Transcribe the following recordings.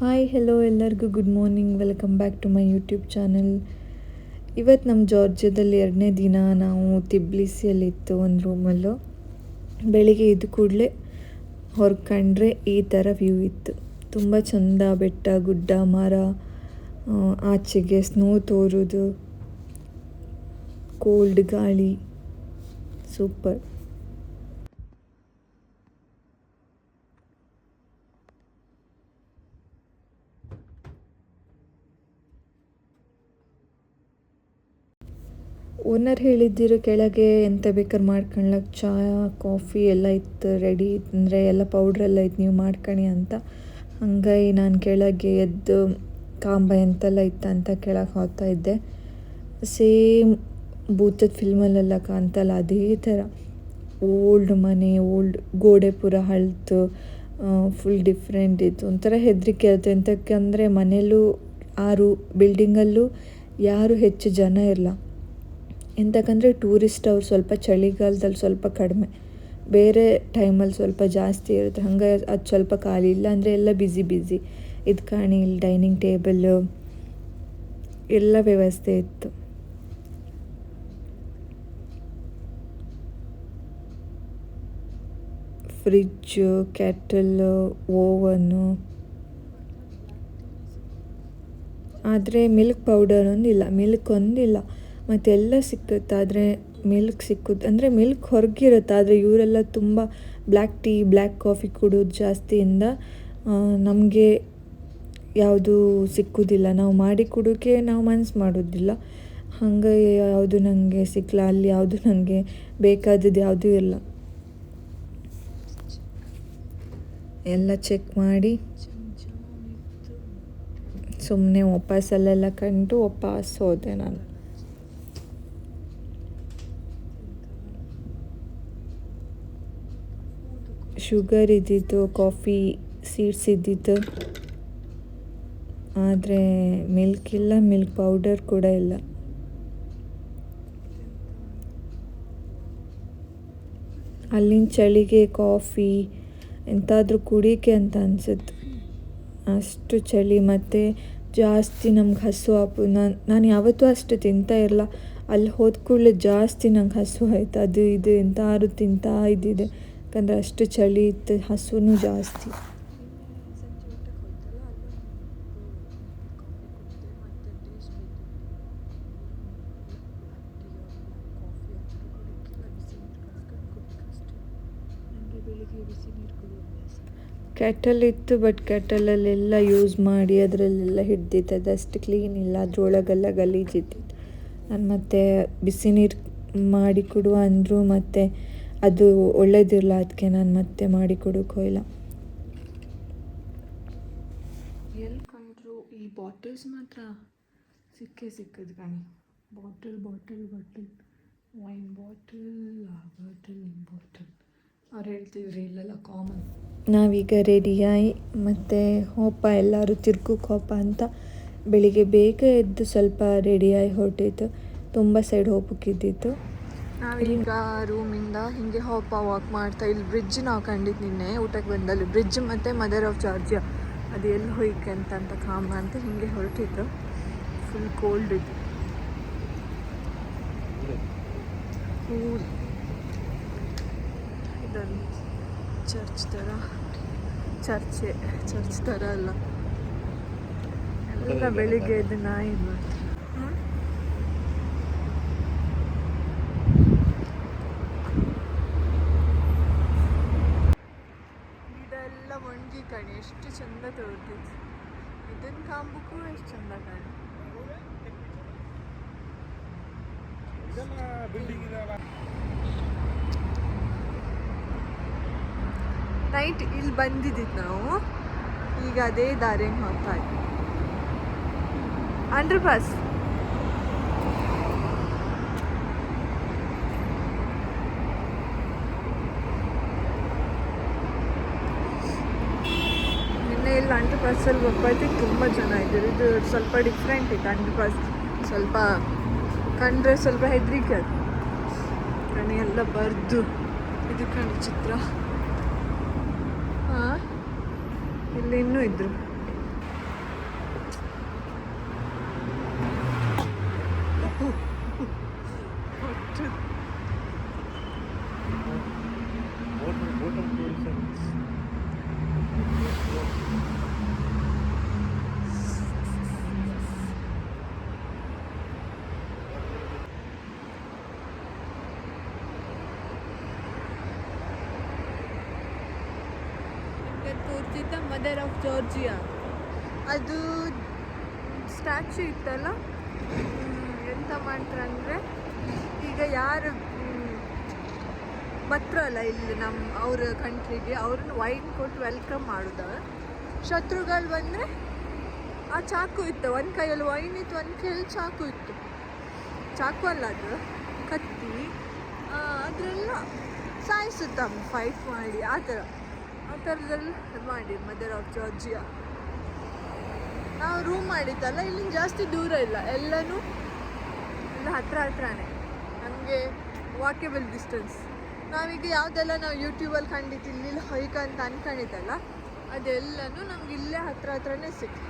Hi hello ಎಲ್ಲರಿಗೂ good morning welcome back to my YouTube channel ಇವತ್ತು ನಮ್ಮ ಜಾರ್ಜಿಯಾದಲ್ಲಿ ಎರಡನೇ ದಿನ ನಾವು ತಿಬ್ಲಿಸಿಯಲ್ಲಿತ್ತು ಒಂದು ರೂಮಲ್ಲು ಬೆಳಿಗ್ಗೆ ಎದ್ದ ಕೂಡಲೇ ಹೊರ್ಕಂಡ್ರೆ ಈ ಥರ ವ್ಯೂ ಇತ್ತು. ತುಂಬ ಚಂದ ಬೆಟ್ಟ, ಗುಡ್ಡ, ಮರ ಆಚೆಗೆ ಸ್ನೋ ತೋರೋದು ಕೋಲ್ಡ್ ಗಾಳಿ ಸೂಪರ್ ಓನರ್ ಹೇಳಿದ್ದಿರು ಕೆಳಗೆ ಎಂತ ಬೇಕಾದ್ರೆ ಮಾಡ್ಕೊಳ್ಲಕ್ಕೆ ಚಹಾ, ಕಾಫಿ ಎಲ್ಲ ಇತ್ತು ರೆಡಿ ಅಂದರೆ ಎಲ್ಲ ಪೌಡ್ರ್ ಎಲ್ಲ ಇತ್ತು, ನೀವು ಮಾಡ್ಕೊಳ್ಳಿ ಅಂತ. ಹಂಗಾಗಿ ನಾನು ಕೆಳಗೆ ಎದ್ದು ಕಾಂಬ ಎಂತೆಲ್ಲ ಇತ್ತು ಅಂತ ಕೆಳಗೆ ಹೋಗ್ತಾ ಇದ್ದೆ. ಸೇಮ್ ಭೂತದ ಫಿಲ್ಮಲ್ಲೆಲ್ಲ ಕಾಣ್ತಲ್ಲ, ಅದೇ ಥರ. ಓಲ್ಡ್ ಮನೆ ಓಲ್ಡ್ ಗೋಡೆ ಪೂರ ಹಳ್ತು ಫುಲ್ ಡಿಫ್ರೆಂಟ್ ಇತ್ತು. ಒಂಥರ ಹೆದರಿಕೆ ಆಯಿತು. ಎಂತಕ್ಕಂದರೆ ಮನೆಯಲ್ಲೂ, ಆರು ಬಿಲ್ಡಿಂಗಲ್ಲೂ ಯಾರು ಹೆಚ್ಚು ಜನ ಇರಲ್ಲ. ಎಂತಕ್ಕಂದರೆ ಟೂರಿಸ್ಟ್ ಅವ್ರು ಸ್ವಲ್ಪ ಚಳಿಗಾಲದಲ್ಲಿ ಸ್ವಲ್ಪ ಕಡಿಮೆ. ಬೇರೆ ಟೈಮಲ್ಲಿ ಸ್ವಲ್ಪ ಜಾಸ್ತಿ ಇರುತ್ತೆ. ಹಂಗೆ ಅದು ಸ್ವಲ್ಪ ಖಾಲಿ ಇಲ್ಲ ಅಂದರೆ ಎಲ್ಲ ಬ್ಯುಸಿ ಬ್ಯುಸಿ ಇದು ಕಾಣಿ, ಇಲ್ಲಿ ಡೈನಿಂಗ್ ಟೇಬಲ್ಲು ಎಲ್ಲ ವ್ಯವಸ್ಥೆ ಇತ್ತು. ಫ್ರಿಜ್ಜು ಕೆಟಲ್ಲು ಓವನ್ನು ಆದರೆ ಮಿಲ್ಕ್ ಪೌಡರ್ ಒಂದಿಲ್ಲ. ಮಿಲ್ಕ್ ಒಂದಿಲ್ಲ. ಮತ್ತೆಲ್ಲ ಸಿಕ್ಕುತ್ತೆ ಆದರೆ ಮಿಲ್ಕ್ ಸಿಕ್ಕುತ್ತೆ ಅಂದರೆ ಮಿಲ್ಕ್ ಹೊರಗಿರುತ್ತೆ, ಆದರೆ ಇವರೆಲ್ಲ ತುಂಬ ಬ್ಲ್ಯಾಕ್ ಟೀ, ಬ್ಲ್ಯಾಕ್ ಕಾಫಿ ಕುಡಿಯೋದು ಜಾಸ್ತಿಯಿಂದ ನಮಗೆ ಯಾವುದು ಸಿಕ್ಕುವುದಿಲ್ಲ ನಾವು ಮಾಡಿ ಕುಡಿಯೋಕ್ಕೆ ನಾವು ಮನ್ಸು ಮಾಡೋದಿಲ್ಲ. ಹಾಗೆ ಯಾವುದು ನನಗೆ ಸಿಕ್ಕಲ್ಲ ಅಲ್ಲಿ ಯಾವುದು ನನಗೆ ಬೇಕಾದದ್ದು ಯಾವುದೂ ಇಲ್ಲ. ಎಲ್ಲ ಚೆಕ್ ಮಾಡಿ. ಸುಮ್ಮನೆ ವಾಪಸ್ಸಲ್ಲೆಲ್ಲ ಕಂಡು ವಾಪಸ್ ಹೋದೆ ನಾನು. ಶುಗರ್ ಇದ್ದಿತ್ತು ಕಾಫಿ ಸೀಡ್ಸ್ ಇದ್ದಿತ್ತು ಆದರೆ ಮಿಲ್ಕ್ ಇಲ್ಲ ಮಿಲ್ಕ್ ಪೌಡರ್ ಕೂಡ ಇಲ್ಲ. ಅಲ್ಲಿನ ಚಳಿಗೆ ಕಾಫಿ ಎಂತಾದರೂ ಕುಡಿಕೆ ಅಂತ ಅನಿಸುತ್ತೆ. ಅಷ್ಟು ಚಳಿ ಮತ್ತು ಜಾಸ್ತಿ ನಮ್ಗೆ ಹಸು ಆಪು ನಾನು ನಾನು ಯಾವತ್ತೂ ಅಷ್ಟು ತಿಂತಾ ಇರಲ್ಲ ಅಲ್ಲಿ ಹೋದ ಕೂಡಲೇ ಜಾಸ್ತಿ ನಂಗೆ ಹಸು ಆಯ್ತು, ಅದು ಇದು ಎಂತಾದ್ರೂ ತಿಂತಾ ಇದ್ದಿದೆ. ಯಾಕಂದರೆ ಅಷ್ಟು ಚಳಿ ಇತ್ತು, ಹಸುನು ಜಾಸ್ತಿ. ಕೆಟಲ್ ಇತ್ತು ಬಟ್ ಕೆಟಲಲ್ಲೆಲ್ಲ ಯೂಸ್ ಮಾಡಿ ಅದರಲ್ಲೆಲ್ಲ ಹಿಡ್ದಿತ್ತು ಅದಷ್ಟು ಕ್ಲೀನ್ ಇಲ್ಲ. ಅದ್ರೊಳಗೆಲ್ಲ ಗಲೀಜಿತ್ತು ನಾನು ಮತ್ತೆ ಬಿಸಿ ನೀರು ಮಾಡಿ ಕೊಡುವ ಅಂದರು ಮತ್ತು ಅದು ಒಳ್ಳೇದಿರಲ್ಲ ಅದಕ್ಕೆ ನಾನು ಮತ್ತೆ ಮಾಡಿ ಕೊಡೋಕ್ಕೂ ಇಲ್ಲ ಎಲ್ಲಿ ಕಂಡ್ರು ಈ ಬಾಟಲ್ಸ್ ಮಾತ್ರ? ಸಿಕ್ಕೇ ಸಿಕ್ಕದು ಕಣಿ. Bottle bottle bottle. Wine bottle ಆ ಬಾಟಲ್ ಈ ಬಾಟಲ್. ಅವ್ರು ಹೇಳ್ತಿದ್ರು ಇಲ್ಲೆಲ್ಲ ಕಾಮನ್. ನಾವೀಗ ರೆಡಿಯಾಗಿ ಮತ್ತು ಹೋಪ ಎಲ್ಲರೂ ತಿರ್ಗಕ್ಕೆ ಹೋಪ ಅಂತ ಬೆಳಿಗ್ಗೆ ಬೇಗ ಎದ್ದು ಸ್ವಲ್ಪ ರೆಡಿಯಾಗಿ ಹೊರಟಿತ್ತು ತುಂಬ ಸೈಡ್ ಹೋಗ್ಬೇಕಿದ್ದಿತ್ತು ನಾವೀಗ ರೂಮಿಂದ ಹಿಂಗೆ ಹೋಪ ವಾಕ್ ಮಾಡ್ತಾ ಇಲ್ಲಿ ಬ್ರಿಡ್ಜ್ ನಾವು ಕಂಡಿದ್ದು ನಿನ್ನೆ ಊಟಕ್ಕೆ ಬಂದಲ್ಲಿ. ಬ್ರಿಡ್ಜ್ ಮತ್ತು ಮದರ್ ಆಫ್ ಜಾರ್ಜಿಯಾ ಅದು ಎಲ್ಲಿ ಹೋಯ್ಕೆ ಅಂತ ಅಂತ ಕಾಮ ಅಂತ ಹಿಂಗೆ ಹೊರಟಿತ್ತು ಫುಲ್ ಕೋಲ್ಡ್ ಇತ್ತು. ಕೂಲ್ ಇದೊಂದು ಚರ್ಚ್ ಥರ. ಚರ್ಚೆ ಚರ್ಚ್ ಥರ ಅಲ್ಲ. ಎಲ್ಲ ಬೆಳಿಗ್ಗೆ ಎದ್ದು ನಾಯಿ ಮಾಡ್ತಾರೆ ಕಣಿ ಎಷ್ಟು ಚಂದ ತೋರ್ತಿತ್ತು ಇದನ್ನ ಕಾಂಬಕ್ಕೂ ಎಷ್ಟು ಚಂದ ಕಾಣಿ ನೈಟ್ ಇಲ್ಲಿ ಬಂದಿದ್ದಿತ್ತು ನಾವು. ಈಗ ಅದೇ ದಾರಿಯಂಗೆ ಹೋಗ್ತಾ ಇದ್ವಿ. ಅಂಡರ್ ಪಾಸ್ ನಿನ್ನೆ ಇಲ್ಲಿ ಅಂಡರ್ ಪಾಸಲ್ಲಿ ಒಬ್ಬತ್ತಿಗೆ ತುಂಬ ಜನ ಇದ್ದರು. ಇದು ಸ್ವಲ್ಪ ಡಿಫ್ರೆಂಟ್ ಇತ್ತು ಅಂಡರ್ ಪಾಸ್ ಸ್ವಲ್ಪ ಕಂಡ್ರೆ ಸ್ವಲ್ಪ ಹೆದರಿಕೆ ಅದು. ಕಣಿ ಎಲ್ಲ ಬರೆದು. ಇದು ಕಣಿ ಚಿತ್ರ. ಹಾಂ ಇಲ್ಲಿ ಇನ್ನೂ ಇದ್ರು. ದ ಮದರ್ ಆಫ್ ಜಾರ್ಜಿಯಾ ಅದು ಸ್ಟ್ಯಾಚ್ಯೂ ಇತ್ತಲ್ಲ? ಎಂತ ಅಂದರೆ, ಈಗ ಯಾರು ಬರ್ತಾರಲ್ಲ ಇಲ್ಲಿ ನಮ್ಮ ಅವ್ರ ಕಂಟ್ರಿಗೆ ಅವ್ರನ್ನ ವೈನ್ ಕೊಟ್ಟು ವೆಲ್ಕಮ್ ಮಾಡುದ. ಶತ್ರುಗಳು ಬಂದರೆ ಆ ಚಾಕು ಇತ್ತು, ಒಂದು ಕೈಯಲ್ಲಿ ವೈನ್ ಇತ್ತು, ಒಂದು ಕೈಯಲ್ಲಿ ಚಾಕು ಇತ್ತು. ಚಾಕು ಅಲ್ಲ ಅದು, ಕತ್ತಿ. ಅದರೆಲ್ಲ ಸಾಯಿಸುತ್ತಮ್ಮ ಫೈಟ್ ಮಾಡಿ, ಆ ಥರ. ಆ ಥರದೆಲ್ಲ ಮಾಡಿ ಮದರ್ ಆಫ್ ಜಾರ್ಜಿಯಾ ನಾವು ರೂಮ್ ಮಾಡಿದ್ದಲ್ಲ, ಇಲ್ಲಿಂದ ಜಾಸ್ತಿ ದೂರ ಇಲ್ಲ. ಎಲ್ಲನೂ ಎಲ್ಲ ಹತ್ರ ಹತ್ರನೇ. ನಮಗೆ ವಾಕೇಬಲ್ ಡಿಸ್ಟೆನ್ಸ್ ನಾವೀಗ ಯಾವುದೆಲ್ಲ ನಾವು ಯೂಟ್ಯೂಬಲ್ಲಿ ಕಂಡಿತ್ತು ಇಲ್ಲಿ ಹೊಯ್ಕ ಅಂತ ಅನ್ಕೊಂಡಿದ್ದಲ್ಲ, ಅದೆಲ್ಲನೂ ನಮ್ಗೆ ಇಲ್ಲೇ ಹತ್ರ ಹತ್ರನೇ ಸಿಕ್ತು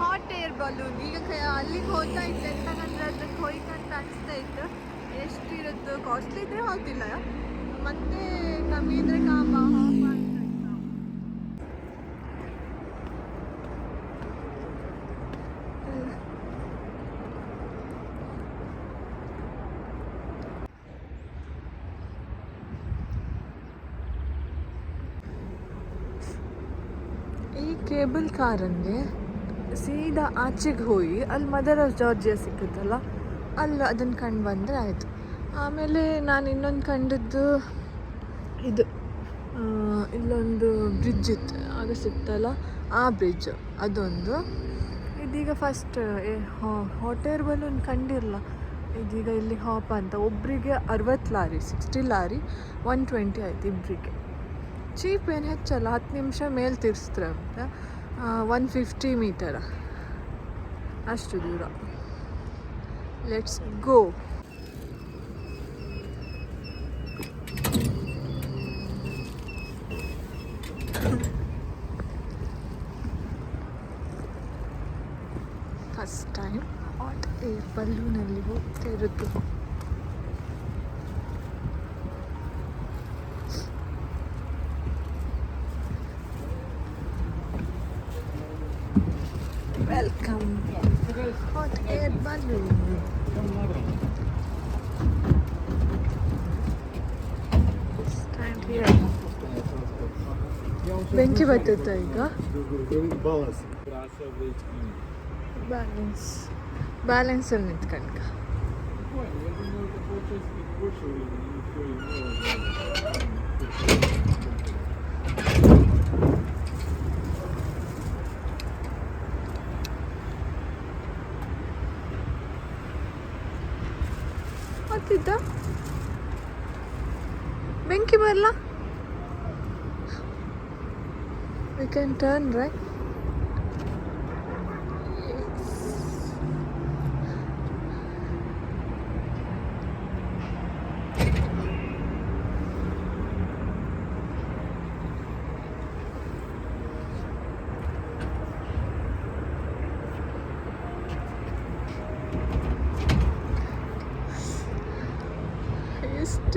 ಹಾಟ್ ಏರ್ ಬಲೂನ್ ಈಗ ಅಲ್ಲಿಗೆ ಹೋಗ್ತಾ ಇತ್ತು ಎಂತಂದ್ರೆ ಅದಕ್ಕೆ ಹೋಯ್ಕಂತ ಅನಿಸ್ತಾ ಇತ್ತು. ಎಷ್ಟಿರುತ್ತೋ ಕಾಸ್ಟ್ಲಿ ಇದ್ರೆ ಹೋಗ್ತಿಲ್ಲ. ಮತ್ತೆ ಕಮ್ಮಿ ಇದ್ರೆ ಕಾಮ ಹಾಪ ಅಂತ ಕೇಬಲ್ ಕಾರಂಗೆ ಸೀದಾ ಆಚೆಗೆ ಹೋಗಿ, ಅಲ್ಲಿ ಮದರ್ ಆಫ್ ಜಾರ್ಜಿಯಾ ಸಿಕ್ಕುತ್ತಲ್ಲ, ಅಲ್ಲಿ ಅದನ್ನು ಕಂಡು ಬಂದರೆ ಆಯಿತು. ಆಮೇಲೆ ನಾನು ಇನ್ನೊಂದು ಕಂಡದ್ದು ಇದು ಇಲ್ಲೊಂದು ಬ್ರಿಡ್ಜ್ ಇತ್ತು, ಆಗ ಸಿಕ್ತಲ್ಲ, ಆ ಬ್ರಿಡ್ಜ್ ಅದೊಂದು. ಇದೀಗ ಫಸ್ಟ್ ಹೋಟೆಲ್ ಬಲೂನ್ ಕಂಡಿರಲ್ಲ, ಇದೀಗ ಇಲ್ಲಿ ಹಾಪ್ ಅಂತ. ಒಬ್ಬರಿಗೆ ಅರವತ್ತು lari sixty lari one twenty ಆಯ್ತು ಇಬ್ಬರಿಗೆ ಚೀಪ್ ಏನು ಹೆಚ್ಚಲ್ಲ, ಹತ್ತು ನಿಮಿಷ ಮೇಲೆ ತಿರ್ಸ್ತಾರೆ ಅಂತ ಒನ್ ಫಿಫ್ಟಿ ಮೀಟರ ಅಷ್ಟು ದೂರ. Let's go first time hot air ಬಲ್ಲೂನಲ್ಲಿ ಹೋಗ್ತಾ ಇರೋದು. ಬೆಂಕಿ ಬರ್ತೈತ ಈಗ Balance. ಬ್ಯಾಲೆನ್ಸ್ ಬ್ಯಾಲೆನ್ಸಲ್ಲಿ ನಿಂತ್ಕಣ್ಕ ಮತ್ತಿದ್ದ ಬೆಂಕಿ ಬರಲ್ಲ ವಿ ಕ್ಯಾನ್ ಟರ್ನ್ ರೈಟ್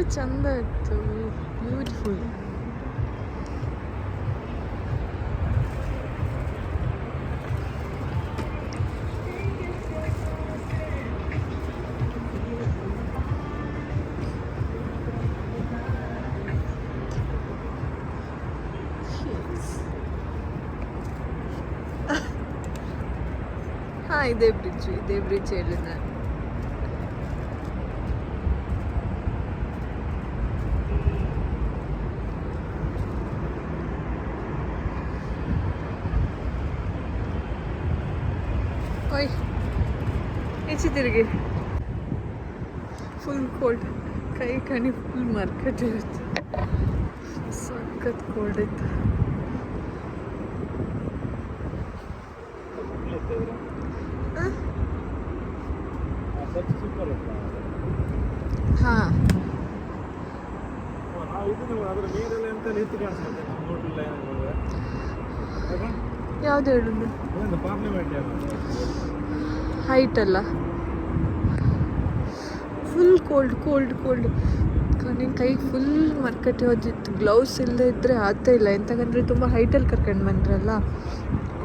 ಎಷ್ಟು ಚಂದ ಇತ್ತು ಬ್ಯೂಟಿಫುಲ್ ಹಾ ಇದೇ ಬ್ರಿಡ್ಜ್ ಇದೇ ಬ್ರಿಡ್ಜ್ ಹೇಳಿದ ತಿರುಗಿ. ಫುಲ್ ಕೋಲ್ಡ್ ಕೈ ಕಣಿ ಫುಲ್ ಮಾರ್ಕೆಟ್ ಇರುತ್ತೆ. ಸಖತ್ ಕೋಲ್ಡ್ ಇತ್ತು? ಹಾ? ಯಾವ್ದು ಹೇಳುದು? ಹೈಟ್ ಅಲ್ಲ. ಫುಲ್ ಕೋಲ್ಡ್ ಕೋಲ್ಡ್ ಕೋಲ್ಡ್ ನಿನ್ನ ಕೈಗೆ ಫುಲ್ ಮರ್ಕಟ್ಟೆ ಹೋದಿತ್ತು. ಗ್ಲೌಸ್ ಇಲ್ಲದೆ ಇದ್ದರೆ ಆಗ್ತಾ ಇಲ್ಲ. ಎಂತಕಂದ್ರೆ ತುಂಬ ಹೈಟಲ್ಲಿ ಕರ್ಕೊಂಡು ಬಂದ್ರಲ್ಲ.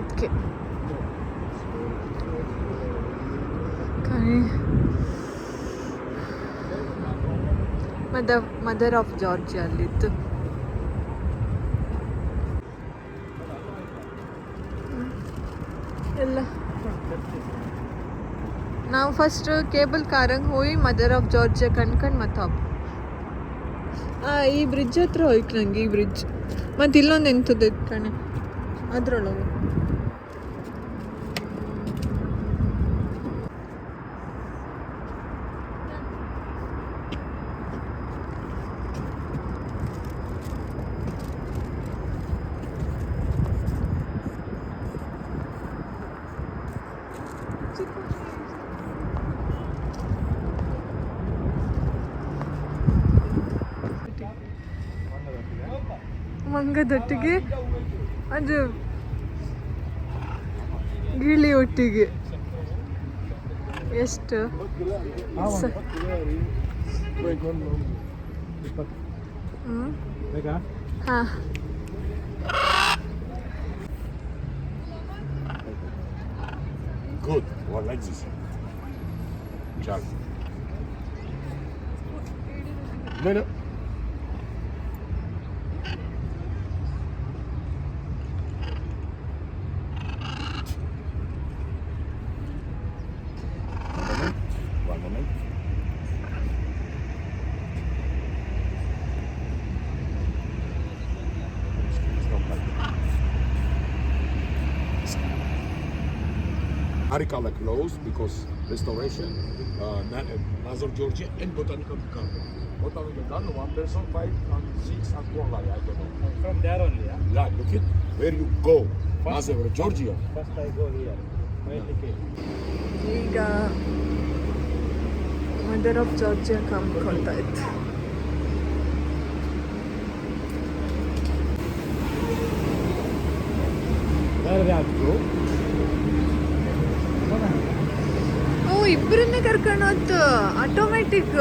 ಓಕೆ ಕಣಿ. ಮದ ಮದರ್ ಆಫ್ ಜಾರ್ಜಿಯಾ ಅಲ್ಲಿತ್ತು. ಎಲ್ಲ. ನಾವು ಫಸ್ಟ್ ಕೇಬಲ್ ಕಾರಂಗೆ ಹೋಗಿ ಮದರ್ ಆಫ್ ಜಾರ್ಜಿಯಾ ಕಣ್ಕಂಡು ಮತ್ತೆ ಆ, ಈ ಬ್ರಿಡ್ಜ್ ಹತ್ರ ಹೋಯ್ತು ನಂಗೆ, ಈ ಬ್ರಿಡ್ಜ್ ಮತ್ತು ಇಲ್ಲೊಂದು ಎಂಥದ್ದು ಕಣೆ? ಅದ್ರೊಳಗೆ. ಮಂಗದೊಟ್ಟಿಗೆ ಅದು ಗಿಳಿ ಒಟ್ಟಿಗೆ ಎಷ್ಟು ಸ- ಹ್ಮ್ ಬೇಕಾ ಹಾ Good. Well, like this. Ciao. No, no. Arikala closed because restoration, uh, Na- uh, Nazar, Georgia, and Botanical Garden. Botanical Garden, one person, five and six and one lie, I don't know. From there only, yeah? Yeah, look it, where you go, Nazar, Georgia. First I go here. Wait, okay. ಈಗ mother of Georgia ಕಾಮ್ಕೊಳ್ತಾ ಇತ್ತು Where we have to go? ಕರ್ಕೊಂಡು ಹೋಯ್ತು automatic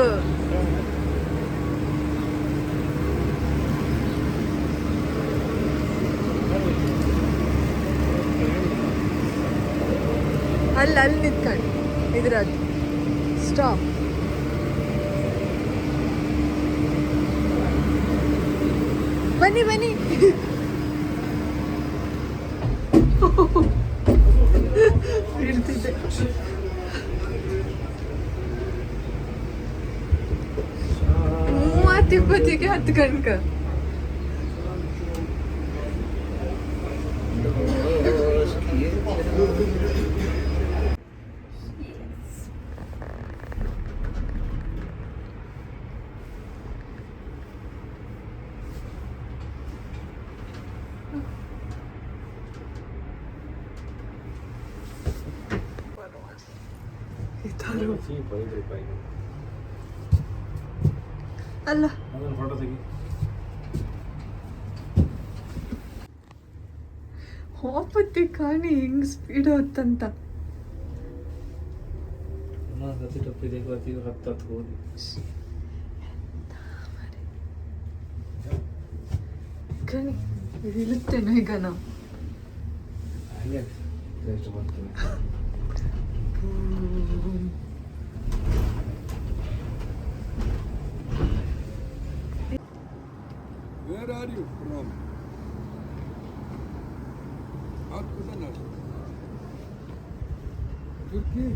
ಅಲ್ಲಿ ಅಲ್ಲಿ ನಿಂತ್ಕೊಂಡು. ಇದ್ರದ್ದು. Stop ಬನ್ನಿ ಬನ್ನಿ. ಇರ್ತಿದ್ದೆ. बच्चे के हथ कर कर Allah ರೂಪಾಯಿ. ಅಲ್ಲ ಅದನ್ನ ಫೋಟೋ ತೆಗಿ. ಹೋಪತ್ತಿ ಕಾಣಿ ಹೆಂಗ್ ಸ್ಪೀಡ್ ಹೊತ್ತಂತ ಇನ್ನೊಂದು ಹತ್ತು ತಪ್ಪಿದೆ ಇವತ್ತು ಹತ್ತು ಹತ್ತು ಹೋಗಿ ಕಣಿ ಇಳುತ್ತೇನೋ ಈಗ ನಾವು ಹಂಗೆ ಎಷ್ಟು ಬರ್ತೀವಿ Where are you from? Откуда наш? Türkiye.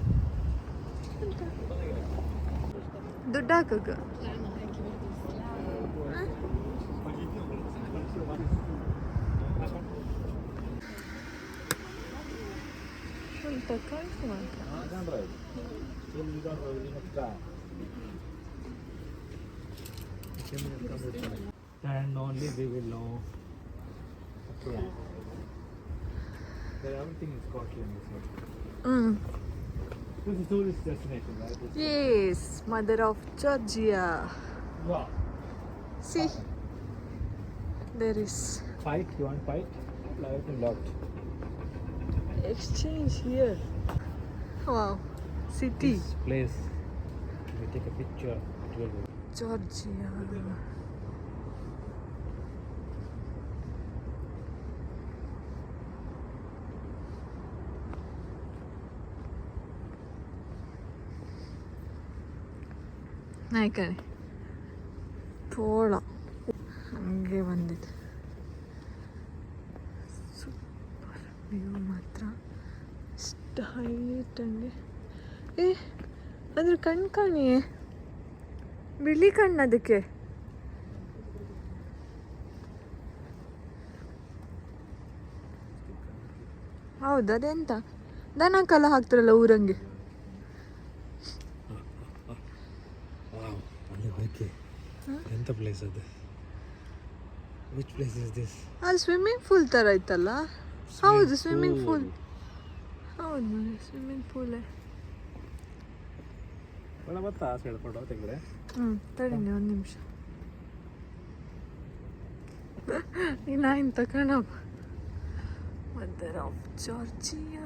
Дуда Гугу. Şöyle takar mısın arkadaşlar? Neden böyle? Şöyle bir daha böyle bir daha. Kemal Kamer'da. And only we will know. Okay. There everything is in this one. Hmm This is tourist destination, right? It's- Yes, mother of Georgia. Wow. See, there is Fight, you want fight? Everything locked. exchange here. Wow, city, This place, we take a picture, it will be. Georgia. ನಾಯ್ಕಣೆ ತೋಳ. ಹಂಗೆ ಬಂದಿದೆ. Super view ಮಾತ್ರ ಎಷ್ಟು height ಹಂಗೆ. ಏ, ಅದ್ರ ಕಣ್ ಕಾಣಿ. ಬಿಳಿ ಕಣ್ಣು ಅದಕ್ಕೆ. ಹೌದು, ಅದೆಂತ? ದನ ಕಲ ಹಾಕ್ತಾರಲ್ಲ ಊರಂಗೆ ಅಲ್ಲಿ ಓಕೆ ಎಂತ ಪ್ಲೇಸ್ ಅದು. ವಿಚ್ ಪ್ಲೇಸ್ ಇಸ್ ದಿಸ್ ಅಲ್ಲಿ ಸ್ವಿಮ್ಮಿಂಗ್ ಪೂಲ್ ಥರ ಇತ್ತಲ್ಲ ಹೌದು ಸ್ವಿಮ್ಮಿಂಗ್ ಪೂಲ್ ಹೌದು ಸ್ವಿಮ್ಮಿಂಗ್ ಪೂಲೇ ಒಳ ಬತ್ತಾ ಫೋಟೋ ತೆಗೆದ್ರೆ ಹ್ಞೂ ತಡೀನಿ ಒಂದು ನಿಮಿಷ. ಇನ್ನು ಇಂತ ಕಣಪ್ಪ. Mother of Georgia.